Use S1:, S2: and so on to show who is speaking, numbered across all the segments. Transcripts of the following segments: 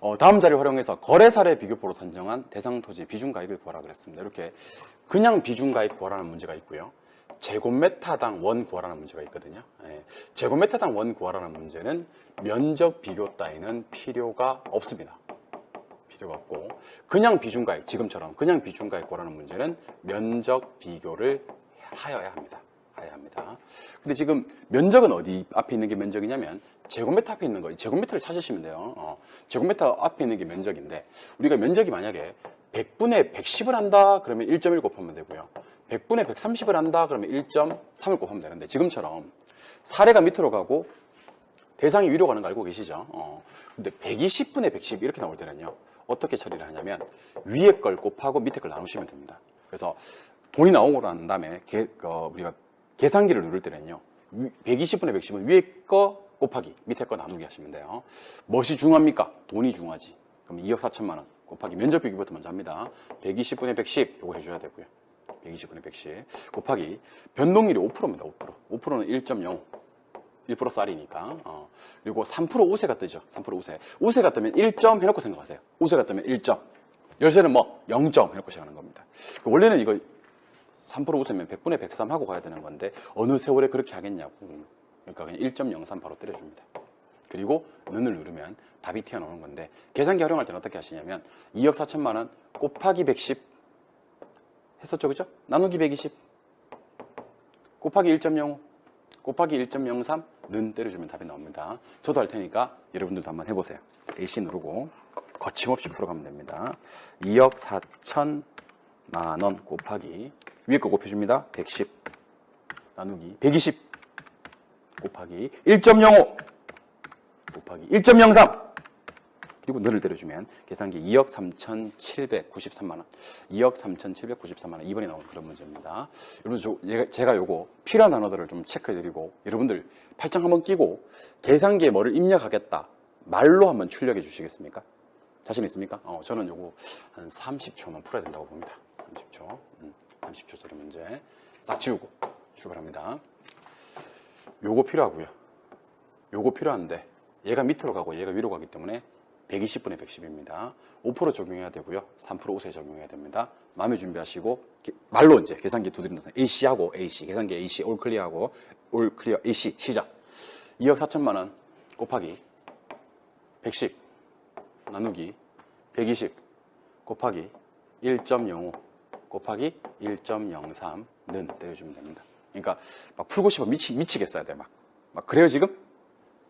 S1: 어, 다음 자리를 활용해서 거래 사례 비교표로 산정한 대상 토지 비중 가입을 구하라 그랬습니다. 이렇게 그냥 비중 가입 구하라는 문제가 있고요. 제곱메타당 원 구하라는 문제가 있거든요. 예, 제곱메타당 원 구하라는 문제는 면적 비교 따위는 필요가 없습니다. 필요가 없고 그냥 비중가액 지금처럼 그냥 비중가액 구하라는 문제는 면적 비교를 하여야 합니다. 하여야 합니다. 근데 지금 면적은 어디 앞에 있는 게 면적이냐면 제곱미터 앞에 있는 거 제곱미터를 찾으시면 돼요. 어, 제곱미터 앞에 있는 게 면적인데 우리가 면적이 만약에 100분의 110을 한다 그러면 1.1 곱하면 되고요. 100분의 130을 한다 그러면 1.3을 곱하면 되는데 지금처럼 사례가 밑으로 가고 대상이 위로 가는 거 알고 계시죠? 어. 근데 120분의 110 이렇게 나올 때는요. 어떻게 처리를 하냐면 위에 걸 곱하고 밑에 걸 나누시면 됩니다. 그래서 돈이 나오고 난 다음에 개- 어, 우리가 계산기를 누를 때는요. 120분의 110은 위에 거 곱하기 밑에 거 나누기 하시면 돼요. 무엇이 중요합니까? 돈이 중요하지. 그럼 2억 4천만 원 곱하기 면적 비교부터 먼저 합니다. 120분의 110 이거 해줘야 되고요. 120분의 110 곱하기 변동률이 5%입니다. 5%. 5%는 1.05. 1% 쌀이니까. 어. 그리고 3% 우세가 뜨죠. 3% 우세. 우세가 뜨면 1점 해놓고 생각하세요. 우세가 뜨면 1점. 열쇠는 뭐 0점 해놓고 시작하는 겁니다. 그 원래는 이거 3% 우세면 100분의 103 하고 가야 되는 건데 어느 세월에 그렇게 하겠냐고. 그러니까 그냥 1.03 바로 때려줍니다. 그리고 는을 누르면 답이 튀어나오는 건데 계산기 활용할 때는 어떻게 하시냐면 2억 4천만 원 곱하기 110 했었죠, 그죠? 나누기 120 곱하기 1.05 곱하기 1.03는 때려주면 답이 나옵니다. 저도 할 테니까 여러분들도 한번 해보세요. AC 누르고 거침없이 풀어가면 됩니다. 2억 4천 만 원 곱하기 위에 거 곱해줍니다. 110 나누기 120 곱하기 1.05 곱하기 1.03 그리고 너를 때려주면 계산기 2억 3,793만 원, 2억 3,793만 원 2번에 나오는 그런 문제입니다. 여러분 저, 제가 요거 필요한 단어들을 좀 체크해드리고 여러분들 팔짱 한번 끼고 계산기에 뭐를 입력하겠다 말로 한번 출력해 주시겠습니까? 자신 있습니까? 어, 저는 요거 한 30초만 풀어야 된다고 봅니다. 30초, 음, 30초짜리 문제 싹 지우고 출발합니다. 요거 필요하고요. 요거 필요한데 얘가 밑으로 가고 얘가 위로 가기 때문에 120분의 110입니다. 5% 적용해야 되고요. 3% 우세 적용해야 됩니다. 마음에 준비하시고 게- 말로 이제 계산기 두드린다. AC하고 AC 계산기 AC 올 클리어하고 올 클리어 AC 시작. 2억 4천만 원 곱하기 110 나누기 120 곱하기 1.05 곱하기 1.03는 때려주면 됩니다. 그러니까 막 풀고 싶어 미치, 미치겠어야 돼. 막. 막 그래요 지금?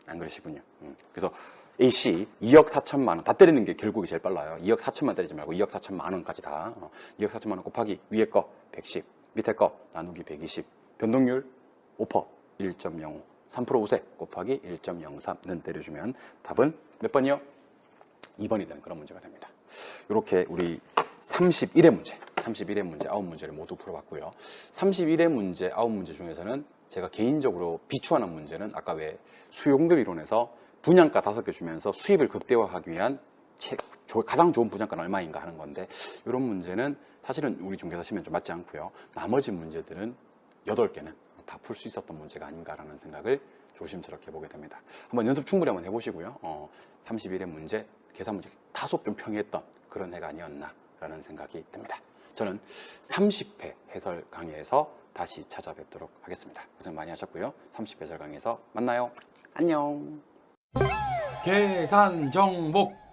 S1: 안 그러시군요. 음. 그래서 AC 2억 4천만 원 다 때리는 게 결국이 제일 빨라요. 2억 4천만 때리지 말고 2억 4천만 원까지 다. 어, 2억 4천만 원 곱하기 위에 거 110, 밑에 거 나누기 120. 변동률 5%, 1.05. 3% 우세 곱하기 1.03는 때려주면 답은 몇 번이요? 2번이 되는 그런 문제가 됩니다. 이렇게 우리 31회 문제, 31회 문제 9문제를 모두 풀어봤고요. 31회 문제 9문제 중에서는 제가 개인적으로 비추하는 문제는 아까 왜 수용급 이론에서 분양가 5개 주면서 수입을 극대화하기 위한 가장 좋은 분양가는 얼마인가 하는 건데 이런 문제는 사실은 우리 중개사 시면 좀 맞지 않고요. 나머지 문제들은 8개는 다 풀 수 있었던 문제가 아닌가라는 생각을 조심스럽게 보게 됩니다. 한번 연습 충분히 한번 해보시고요. 어, 31회 문제, 계산 문제 다소 좀 평이했던 그런 해가 아니었나라는 생각이 듭니다. 저는 30회 해설 강의에서 다시 찾아뵙도록 하겠습니다. 고생 많이 하셨고요. 30회 해설 강의에서 만나요. 안녕. 계산 정복